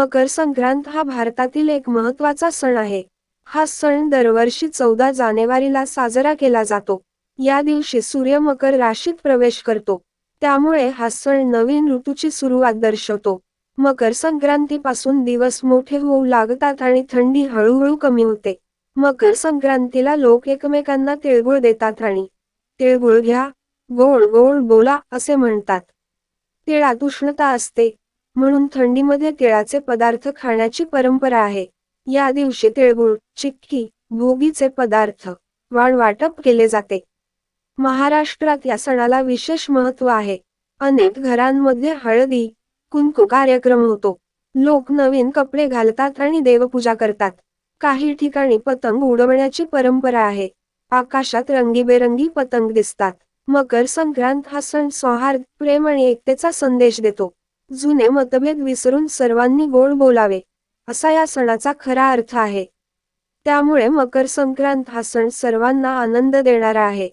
मकर संक्रांत हा भारतातील एक महत्त्वाचा सण आहे. हा सण दरवर्षी चौदा जानेवारीला साजरा केला जातो. या दिवशी सूर्य मकर राशीत प्रवेश करतो. त्यामुळे हा सण नवीन ऋतूची सुरुवात दर्शवतो. मकर संक्रांतीपासून दिवस मोठे होऊ लागतात आणि थंडी हळूहळू कमी होते. मकर संक्रांतीला लोक एकमेकांना तिळगुळ देतात आणि तिळगुळ घ्या गोड गोड बोला असे म्हणतात. तिळात उष्णता असते. म्हणून थंडीमध्ये तिळाचे पदार्थ खाण्याची परंपरा आहे. या दिवशी तिळगुळ चिक्की भोगीचे पदार्थ वाण वाटप केले जाते. महाराष्ट्रात या सणाला विशेष महत्त्व आहे. अनेक घरांमध्ये हळदी कुंकू कार्यक्रम होतो. लोक नवीन कपडे घालतात आणि देवपूजा करतात. काही ठिकाणी पतंग उडवण्याची परंपरा आहे. आकाशात रंगीबेरंगी पतंग दिसतात. मकर संक्रांत हा सण सौहार्द प्रेम आणि एकतेचा संदेश देतो. जुने मतभेद विसरून सर्वांनी गोड बोलावे असा या सणाचा खरा अर्थ आहे. त्यामुळे मकर संक्रांत हा सण सर्वांना आनंद देणारा आहे.